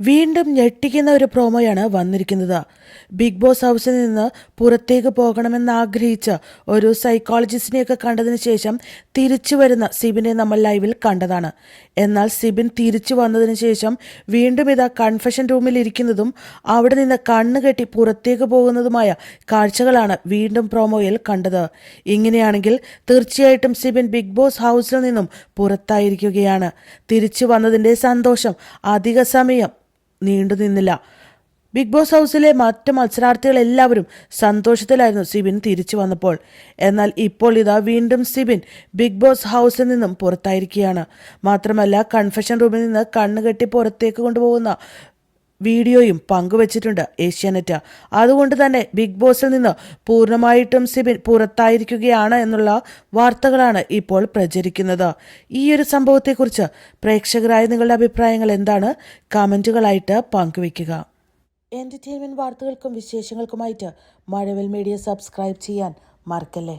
വീണ്ടും ഞെട്ടിക്കുന്ന ഒരു പ്രോമോയാണ് വന്നിരിക്കുന്നത്. ബിഗ് ബോസ് ഹൗസിൽ നിന്ന് പുറത്തേക്ക് പോകണമെന്ന് ആഗ്രഹിച്ച ഒരു സൈക്കോളജിസ്റ്റിനെയൊക്കെ കണ്ടതിന് ശേഷം തിരിച്ചു വരുന്ന സിബിനെ നമ്മൾ ലൈവിൽ കണ്ടതാണ്. എന്നാൽ സിബിൻ തിരിച്ചു വന്നതിന് ശേഷം വീണ്ടും ഇതാ കൺഫഷൻ റൂമിൽ ഇരിക്കുന്നതും അവിടെ നിന്ന് കണ്ണ് കെട്ടി പുറത്തേക്ക് പോകുന്നതുമായ കാഴ്ചകളാണ് വീണ്ടും പ്രോമോയിൽ കണ്ടത്. ഇങ്ങനെയാണെങ്കിൽ തീർച്ചയായിട്ടും സിബിൻ ബിഗ് ബോസ് ഹൗസിൽ നിന്നും പുറത്തായിരിക്കുകയാണ്. തിരിച്ചു വന്നതിന്റെ സന്തോഷം അധിക സമയം നീണ്ടു നിന്നില്ല. ബിഗ് ബോസ് ഹൗസിലെ മറ്റ് മത്സരാർത്ഥികളെല്ലാവരും സന്തോഷത്തിലായിരുന്നു സിബിൻ തിരിച്ചു വന്നപ്പോൾ. എന്നാൽ ഇപ്പോൾ ഇതാ വീണ്ടും സിബിൻ ബിഗ് ബോസ് ഹൗസിൽ നിന്നും പുറത്തായിരിക്കുകയാണ്. മാത്രമല്ല കൺഫെഷൻ റൂമിൽ നിന്ന് കണ്ണുകെട്ടി പുറത്തേക്ക് കൊണ്ടുപോകുന്ന വീഡിയോയും പങ്കുവച്ചിട്ടുണ്ട് ഏഷ്യാനെറ്റ്. അതുകൊണ്ട് തന്നെ ബിഗ് ബോസിൽ നിന്ന് പൂർണമായിട്ടും സിബിൻ പുറത്തായിരിക്കുകയാണ് എന്നുള്ള വാർത്തകളാണ് ഇപ്പോൾ പ്രചരിക്കുന്നത്. ഈ ഒരു സംഭവത്തെക്കുറിച്ച് പ്രേക്ഷകരായ നിങ്ങളുടെ അഭിപ്രായങ്ങൾ എന്താണ്? കമന്റുകളായിട്ട് പങ്കുവയ്ക്കുക. എന്റർടൈൻമെന്റ് വാർത്തകൾക്കും വിശേഷങ്ങൾക്കുമായിട്ട് മഴവിൽ മീഡിയ സബ്സ്ക്രൈബ് ചെയ്യാൻ മറക്കല്ലേ?